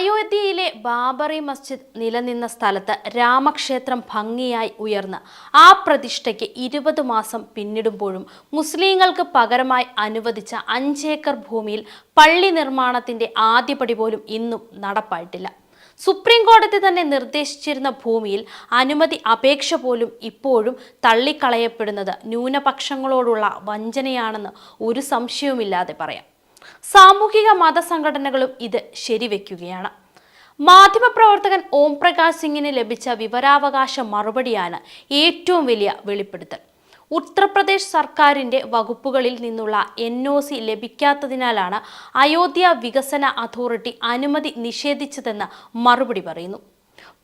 അയോധ്യയിലെ ബാബറി മസ്ജിദ് നിലനിന്ന സ്ഥലത്ത് രാമക്ഷേത്രം ഭംഗിയായി ഉയർന്ന് ആ പ്രതിഷ്ഠയ്ക്ക് ഇരുപത് മാസം പിന്നിടുമ്പോഴും മുസ്ലിങ്ങൾക്ക് പകരമായി അനുവദിച്ച അഞ്ചേക്കർ ഭൂമിയിൽ പള്ളി നിർമ്മാണത്തിന്റെ ആദ്യപടി പോലും ഇന്നും നടപ്പായിട്ടില്ല. സുപ്രീം കോടതി തന്നെ നിർദ്ദേശിച്ചിരുന്ന ഭൂമിയിൽ അനുമതി അപേക്ഷ പോലും ഇപ്പോഴും തള്ളിക്കളയപ്പെടുന്നത് ന്യൂനപക്ഷങ്ങളോടുള്ള വഞ്ചനയാണെന്ന് ഒരു സംശയവുമില്ലാതെ പറയാം. സാമൂഹിക മത സംഘടനകളും ഇത് ശരിവെക്കുകയാണ്. മാധ്യമപ്രവർത്തകൻ ഓം പ്രകാശ് സിംഗിന് ലഭിച്ച വിവരാവകാശ മറുപടിയാണ് ഏറ്റവും വലിയ വെളിപ്പെടുത്തൽ. ഉത്തർപ്രദേശ് സർക്കാരിന്റെ വകുപ്പുകളിൽ നിന്നുള്ള എൻ ഒ സി ലഭിക്കാത്തതിനാലാണ് അയോധ്യ വികസന അതോറിറ്റി അനുമതി നിഷേധിച്ചതെന്ന് മറുപടി പറയുന്നു.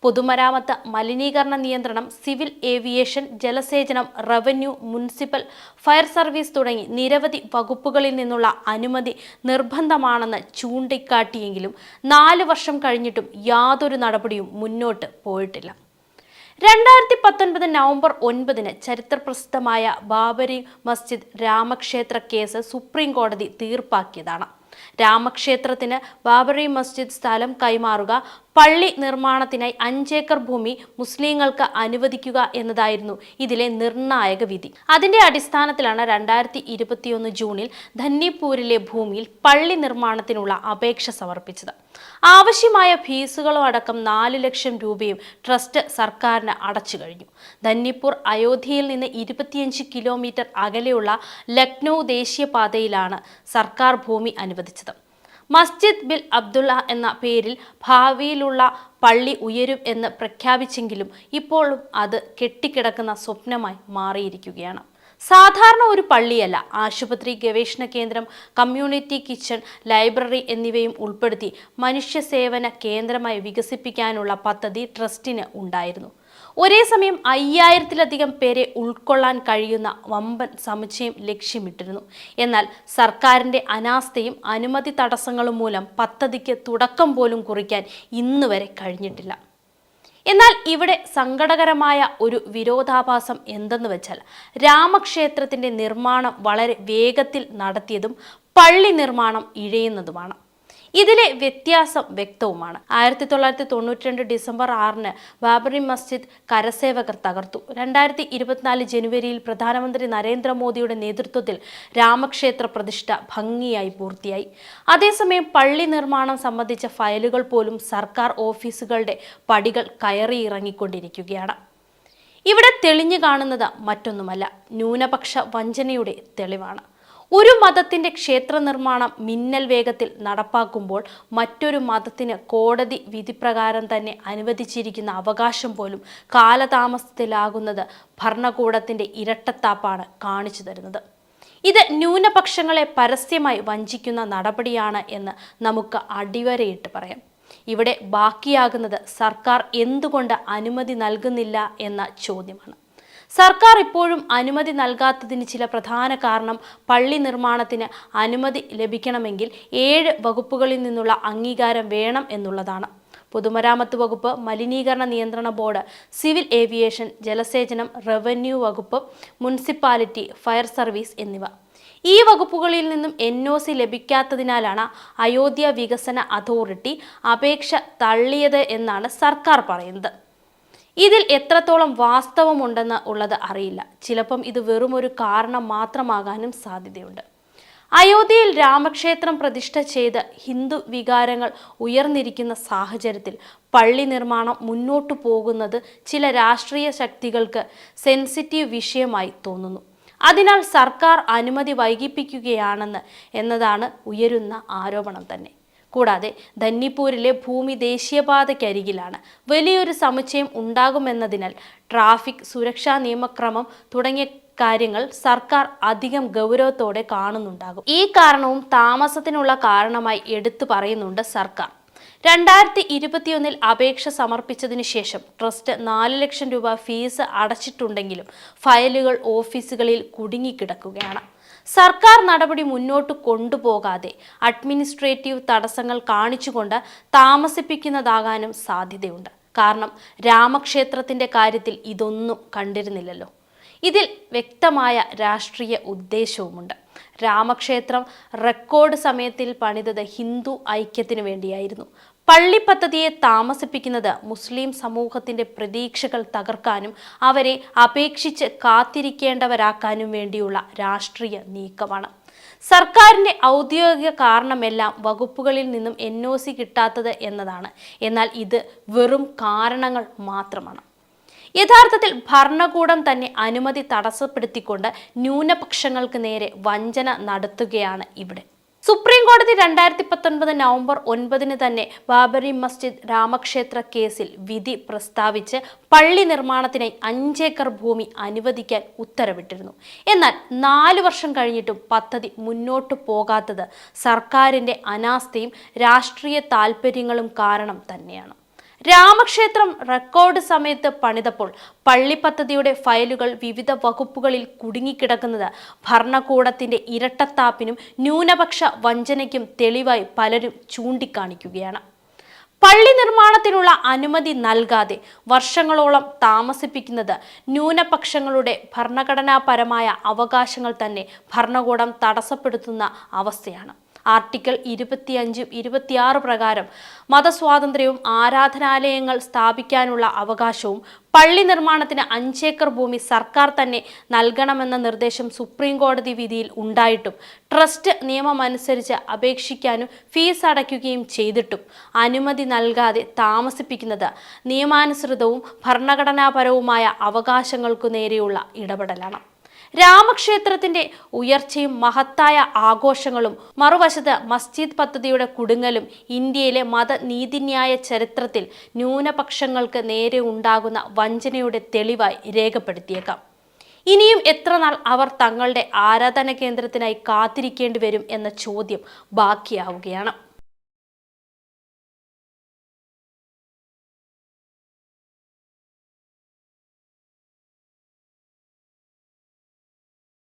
പൊതുമരാമത്ത് മലിനീകരണ നിയന്ത്രണം സിവിൽ ഏവിയേഷൻ ജലസേചനം റവന്യൂ മുനിസിപ്പൽ ഫയർ സർവീസ് തുടങ്ങി നിരവധി വകുപ്പുകളിൽ നിന്നുള്ള അനുമതി നിർബന്ധമാണെന്ന് ചൂണ്ടിക്കാട്ടിയെങ്കിലും നാല് വർഷം കഴിഞ്ഞിട്ടും യാതൊരു നടപടിയും മുന്നോട്ട് പോയിട്ടില്ല. രണ്ടായിരത്തി പത്തൊൻപത് നവംബർ ഒൻപതിന് ചരിത്രപ്രസിദ്ധമായ ബാബരി മസ്ജിദ് രാമക്ഷേത്ര കേസ് സുപ്രീം കോടതി തീർപ്പാക്കിയതാണ്. രാമക്ഷേത്രത്തിന് ബാബറി മസ്ജിദ് സ്ഥലം കൈമാറുക പള്ളി നിർമ്മാണത്തിനായി അഞ്ചേക്കർ ഭൂമി മുസ്ലിങ്ങൾക്ക് അനുവദിക്കുക എന്നതായിരുന്നു ഇതിലെ നിർണായക വിധി. അതിന്റെ അടിസ്ഥാനത്തിലാണ് രണ്ടായിരത്തി ഇരുപത്തിയൊന്ന് ജൂണിൽ ധന്നിപ്പൂരിലെ ഭൂമിയിൽ പള്ളി നിർമ്മാണത്തിനുള്ള അപേക്ഷ സമർപ്പിച്ചത്. ആവശ്യമായ ഫീസുകളും അടക്കം നാല് ലക്ഷം രൂപയും ട്രസ്റ്റ് സർക്കാരിന് അടച്ചു കഴിഞ്ഞു. ധന്നിപ്പൂർ അയോധ്യയിൽ നിന്ന് ഇരുപത്തിയഞ്ച് കിലോമീറ്റർ അകലെയുള്ള ലക്നൗ ദേശീയപാതയിലാണ് സർക്കാർ ഭൂമി അനുവദിച്ചത്. മസ്ജിദ് ബിൽ അബ്ദുള്ള എന്ന പേരിൽ ഭാവിയിലുള്ള പള്ളി ഉയരും എന്ന് പ്രഖ്യാപിച്ചെങ്കിലും ഇപ്പോഴും അത് കെട്ടിക്കിടക്കുന്ന സ്വപ്നമായി മാറിയിരിക്കുകയാണ്. സാധാരണ ഒരു പള്ളിയല്ല. ആശുപത്രി ഗവേഷണ കേന്ദ്രം കമ്മ്യൂണിറ്റി കിച്ചൺ ലൈബ്രറി എന്നിവയും ഉൾപ്പെടുത്തി മനുഷ്യ സേവന കേന്ദ്രമായി വികസിപ്പിക്കാനുള്ള പദ്ധതി ട്രസ്റ്റിന് ഉണ്ടായിരുന്നു. ഒരേ സമയം അയ്യായിരത്തിലധികം പേരെ ഉൾക്കൊള്ളാൻ കഴിയുന്ന വമ്പൻ സമുച്ചയം ലക്ഷ്യമിട്ടിരുന്നു. എന്നാൽ സർക്കാരിന്റെ അനാസ്ഥയും അനുമതി തടസ്സങ്ങളും മൂലം പദ്ധതിക്ക് തുടക്കം പോലും കുറിക്കാൻ ഇന്നുവരെ കഴിഞ്ഞിട്ടില്ല. എന്നാൽ ഇവിടെ സങ്കടകരമായ ഒരു വിരോധാഭാസം എന്തെന്ന് വെച്ചാൽ രാമക്ഷേത്രത്തിന്റെ നിർമ്മാണം വളരെ വേഗത്തിൽ നടത്തിയതും പള്ളി നിർമ്മാണം ഇഴയുന്നതുമാണ്. ഇതിലെ വ്യത്യാസം വ്യക്തവുമാണ്. ആയിരത്തി തൊള്ളായിരത്തി തൊണ്ണൂറ്റി രണ്ട് ഡിസംബർ ആറിന് ബാബറി മസ്ജിദ് കരസേവകർ തകർത്തു. രണ്ടായിരത്തി ഇരുപത്തിനാല് ജനുവരിയിൽ പ്രധാനമന്ത്രി നരേന്ദ്രമോദിയുടെ നേതൃത്വത്തിൽ രാമക്ഷേത്ര പ്രതിഷ്ഠ ഭംഗിയായി പൂർത്തിയായി. അതേസമയം പള്ളി നിർമ്മാണം സംബന്ധിച്ച ഫയലുകൾ പോലും സർക്കാർ ഓഫീസുകളുടെ പടികൾ കയറി കയറിയിറങ്ങിക്കൊണ്ടിരിക്കുകയാണ് ഇവിടെ തെളിഞ്ഞു കാണുന്നത് മറ്റൊന്നുമല്ല. ന്യൂനപക്ഷ വഞ്ചനയുടെ തെളിവാണ്. ഒരു മതത്തിന്റെ ക്ഷേത്ര നിർമ്മാണം മിന്നൽ വേഗത്തിൽ നടപ്പാക്കുമ്പോൾ മറ്റൊരു മതത്തിന് കോടതി വിധിപ്രകാരം തന്നെ അനുവദിച്ചിരിക്കുന്ന അവകാശം പോലും കാലതാമസത്തിലാകുന്നത് ഭരണകൂടത്തിന്റെ ഇരട്ടത്താപ്പാണ് കാണിച്ചു തരുന്നത്. ഇത് ന്യൂനപക്ഷങ്ങളെ പരസ്യമായി വഞ്ചിക്കുന്ന നടപടിയാണ് എന്ന് നമുക്ക് അടിവരയിട്ട് പറയാം. ഇവിടെ ബാക്കിയാകുന്നത് സർക്കാർ എന്തുകൊണ്ട് അനുമതി നൽകുന്നില്ല എന്ന ചോദ്യമാണ്. സർക്കാർ ഇപ്പോഴും അനുമതി നൽകാത്തതിന് ചില പ്രധാന കാരണം പള്ളി നിർമ്മാണത്തിന് അനുമതി ലഭിക്കണമെങ്കിൽ ഏഴ് വകുപ്പുകളിൽ നിന്നുള്ള അംഗീകാരം വേണം എന്നുള്ളതാണ്. പൊതുമരാമത്ത് വകുപ്പ് മലിനീകരണ നിയന്ത്രണ ബോർഡ് സിവിൽ ഏവിയേഷൻ ജലസേചനം റവന്യൂ വകുപ്പ് മുനിസിപ്പാലിറ്റി ഫയർ സർവീസ് എന്നിവ. ഈ വകുപ്പുകളിൽ നിന്നും എൻ ഒ സി ലഭിക്കാത്തതിനാലാണ് അയോധ്യ വികസന അതോറിറ്റി അപേക്ഷ തള്ളിയത് എന്നാണ് സർക്കാർ പറയുന്നത്. ഇതിൽ എത്രത്തോളം വാസ്തവമുണ്ടെന്ന് ഉള്ളത് അറിയില്ല. ചിലപ്പം ഇത് വെറും ഒരു കാരണം മാത്രമാകാനും സാധ്യതയുണ്ട്. അയോധ്യയിൽ രാമക്ഷേത്രം പ്രതിഷ്ഠ ചെയ്ത് ഹിന്ദു വികാരങ്ങൾ ഉയർന്നിരിക്കുന്ന സാഹചര്യത്തിൽ പള്ളി നിർമ്മാണം മുന്നോട്ടു പോകുന്നത് ചില രാഷ്ട്രീയ ശക്തികൾക്ക് സെൻസിറ്റീവ് വിഷയമായി തോന്നുന്നു. അതിനാൽ സർക്കാർ അനുമതി വൈകിപ്പിക്കുകയാണെന്ന് എന്നതാണ് ഉയരുന്ന ആരോപണം തന്നെ. കൂടാതെ ധന്നിപ്പൂരിലെ ഭൂമി ദേശീയപാതയ്ക്കരികിലാണ്. വലിയൊരു സമുച്ചയം ഉണ്ടാകുമെന്നതിനാൽ ട്രാഫിക് സുരക്ഷാ നിയമക്രമം തുടങ്ങിയ കാര്യങ്ങൾ സർക്കാർ അധികം ഗൗരവത്തോടെ കാണുന്നുണ്ടാകും. ഈ കാരണവും താമസത്തിനുള്ള കാരണമായി എടുത്തു പറയുന്നുണ്ട് സർക്കാർ. രണ്ടായിരത്തി ഇരുപത്തിയൊന്നിൽ അപേക്ഷ സമർപ്പിച്ചതിനു ശേഷം ട്രസ്റ്റ് നാല് ലക്ഷം രൂപ ഫീസ് അടച്ചിട്ടുണ്ടെങ്കിലും ഫയലുകൾ ഓഫീസുകളിൽ കുടുങ്ങിക്കിടക്കുകയാണ്. സർക്കാർ നടപടി മുന്നോട്ട് കൊണ്ടുപോകാതെ അഡ്മിനിസ്ട്രേറ്റീവ് തടസ്സങ്ങൾ കാണിച്ചുകൊണ്ട് താമസിപ്പിക്കുന്നതാകാനും സാധ്യതയുണ്ട്. കാരണം രാമക്ഷേത്രത്തിന്റെ കാര്യത്തിൽ ഇതൊന്നും കണ്ടിരുന്നില്ലല്ലോ. ഇതിൽ വ്യക്തമായ രാഷ്ട്രീയ ഉദ്ദേശവുമുണ്ട്. രാമക്ഷേത്രം റെക്കോർഡ് സമയത്തിൽ പണിതത് ഹിന്ദു ഐക്യത്തിനു വേണ്ടിയായിരുന്നു. പള്ളി പദ്ധതിയെ താമസിപ്പിക്കുന്നത് മുസ്ലിം സമൂഹത്തിന്റെ പ്രതീക്ഷകൾ തകർക്കാനും അവരെ അപേക്ഷിച്ച് കാത്തിരിക്കേണ്ടവരാക്കാനും വേണ്ടിയുള്ള രാഷ്ട്രീയ നീക്കമാണ്. സർക്കാരിന്റെ ഔദ്യോഗിക കാരണമെല്ലാം വകുപ്പുകളിൽ നിന്നും എൻ ഒ സി കിട്ടാത്തത് എന്നതാണ്. എന്നാൽ ഇത് വെറും കാരണങ്ങൾ മാത്രമാണ്. യഥാർത്ഥത്തിൽ ഭരണകൂടം തന്നെ അനുമതി തടസ്സപ്പെടുത്തിക്കൊണ്ട് ന്യൂനപക്ഷങ്ങൾക്ക് നേരെ വഞ്ചന നടത്തുകയാണ് ഇവിടെ. സുപ്രീം കോടതി രണ്ടായിരത്തി പത്തൊൻപത് നവംബർ ഒൻപതിന് തന്നെ ബാബറി മസ്ജിദ് രാമക്ഷേത്ര കേസിൽ വിധി പ്രസ്താവിച്ച് പള്ളി നിർമ്മാണത്തിനായി അഞ്ചേക്കർ ഭൂമി അനുവദിക്കാൻ ഉത്തരവിട്ടിരുന്നു. എന്നാൽ നാലു വർഷം കഴിഞ്ഞിട്ടും പദ്ധതി മുന്നോട്ടു പോകാത്തത് സർക്കാരിന്റെ അനാസ്ഥയും രാഷ്ട്രീയ താൽപ്പര്യങ്ങളും കാരണം തന്നെയാണ്. രാമക്ഷേത്രം റെക്കോർഡ് സമയത്ത് പണിതപ്പോൾ പള്ളി പദ്ധതിയുടെ ഫയലുകൾ വിവിധ വകുപ്പുകളിൽ കുടുങ്ങിക്കിടക്കുന്നത്. ഭരണകൂടത്തിന്റെ ഇരട്ടത്താപ്പിനും ന്യൂനപക്ഷ വഞ്ചനയ്ക്കും തെളിവായി പലരും ചൂണ്ടിക്കാണിക്കുകയാണ്. പള്ളി നിർമ്മാണത്തിനുള്ള അനുമതി നൽകാതെ വർഷങ്ങളോളം താമസിപ്പിക്കുന്നത് ന്യൂനപക്ഷങ്ങളുടെ ഭരണഘടനാപരമായ അവകാശങ്ങൾ തന്നെ ഭരണകൂടം തടസ്സപ്പെടുത്തുന്ന അവസ്ഥയാണ്. ആർട്ടിക്കിൾ ഇരുപത്തിയഞ്ചും ഇരുപത്തിയാറ് പ്രകാരം മതസ്വാതന്ത്ര്യവും ആരാധനാലയങ്ങൾ സ്ഥാപിക്കാനുള്ള അവകാശവും പള്ളി നിർമ്മാണത്തിന് അഞ്ചേക്കർ ഭൂമി സർക്കാർ തന്നെ നൽകണമെന്ന നിർദ്ദേശം സുപ്രീം കോടതി വിധിയിൽ ഉണ്ടായിട്ടും ട്രസ്റ്റ് നിയമമനുസരിച്ച് അപേക്ഷിക്കാനും ഫീസ് അടയ്ക്കുകയും ചെയ്തിട്ടും അനുമതി നൽകാതെ താമസിപ്പിക്കുന്നത് നിയമാനുസൃതവും ഭരണഘടനാപരവുമായ അവകാശങ്ങൾക്കു നേരെയുള്ള ഇടപെടലാണ്. രാമക്ഷേത്രത്തിന്റെ ഉയർച്ചയും മഹത്തായ ആഘോഷങ്ങളും മറുവശത്ത് മസ്ജിദ് പദ്ധതിയുടെ കുടുങ്ങലും ഇന്ത്യയിലെ മതനീതിന്യായ ചരിത്രത്തിൽ ന്യൂനപക്ഷങ്ങൾക്ക് നേരെ ഉണ്ടാകുന്ന വഞ്ചനയുടെ തെളിവായി രേഖപ്പെടുത്തിയേക്കാം. ഇനിയും എത്ര നാൾ അവർ തങ്ങളുടെ ആരാധന കേന്ദ്രത്തിനായി കാത്തിരിക്കേണ്ടി വരും എന്ന ചോദ്യം ബാക്കിയാവുകയാണ്.